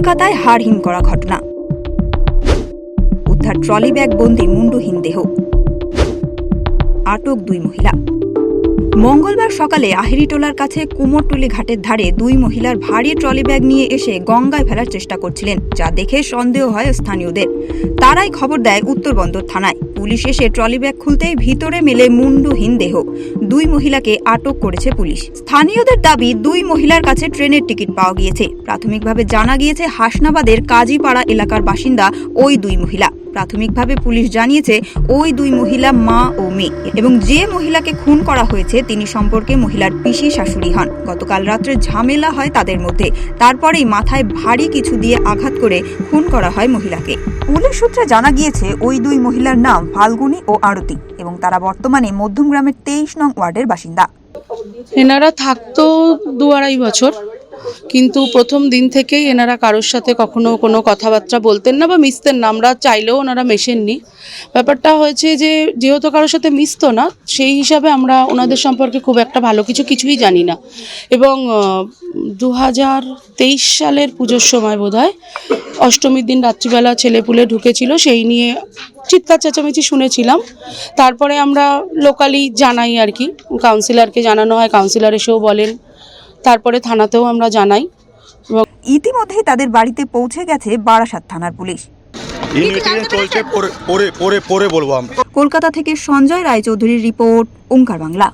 কলকাতায় হাড়হিম করা ঘটনা। উদ্ধার ট্রলি ব্যাগ বন্দি মুন্ডুহীন দেহ। আটক দুই মহিলা। মঙ্গলবার সকালে আহিরিটোলার কাছে কুমোরটুলি ঘাটের ধারে দুই মহিলার ভারী ট্রলি ব্যাগ নিয়ে এসে গঙ্গায় ফেলার চেষ্টা করছিলেন, যা দেখে সন্দেহ হয় স্থানীয়দের। তারাই খবর দেয় উত্তরবন্দর থানায়। পুলিশ এসে ট্রলি ব্যাগ খুলতেই ভিতরে মেলে মুন্ডহীন দেহ। দুই মহিলাকে আটক করেছে পুলিশ। স্থানীয়দের দাবি, দুই মহিলার কাছে ট্রেনের টিকিট পাওয়া গিয়েছে। প্রাথমিকভাবে জানা গিয়েছে, হাসনাবাদের কাজীপাড়া এলাকার বাসিন্দা ওই দুই মহিলা। প্রাথমিকভাবে পুলিশ জানিয়েছে, ওই দুই মহিলা মা ও মেয়ে। এবং যে মহিলাকে খুন করা হয়েছে, তিনি সম্পর্কে মহিলার পিসি শাশুড়ি হন। গতকাল রাত্রে ঝামেলা হয় তাদের মধ্যে। তারপরেই মাথায় ভারী কিছু দিয়ে আঘাত করে খুন করা হয় মহিলাকে। পুলিশ সূত্রে জানা গিয়েছে, ওই দুই মহিলার নাম ফাল্গুনী ও আরতি এবং তারা বর্তমানে মধ্যমগ্রামের তেইশ নং ওয়ার্ডের বাসিন্দা। এনারা থাকতো দু আড়াই বছর। কিন্তু প্রথম দিন থেকেই এনারা কারোর সাথে কখনো কোনো কথাবার্তা বলতেন না বা মিশতেন না। আমরা চাইলেও ওনারা মেশেননি। ব্যাপারটা হয়েছে যে, যেহেতু কারোর সাথে মিশতো না, সেই হিসাবে আমরা ওনাদের সম্পর্কে খুব একটা ভালো কিছু কিছুই জানি না। এবং দু হাজার তেইশ সালের পুজোর সময় বোধ অষ্টমীর দিন রাত্রিবেলা ছেলেপুলে ঢুকেছিল, সেই নিয়ে চিৎকার চেঁচামেচি শুনেছিলাম। তারপরে আমরা লোকালি জানাই আর কি। কাউন্সিলরকে জানানো হয়, কাউন্সিলর এসেও বলেন তারপরে থানাতেও আমরা জানাই। ইতিমধ্যেই তাদের বাড়িতে পৌঁছে গেছে বারাসাত থানার পুলিশ। চলছে পরে পরে পরে পরে বলব আমরা। কলকাতা থেকে সঞ্জয় রায়চৌধুরীর রিপোর্ট ওঙ্কার বাংলা।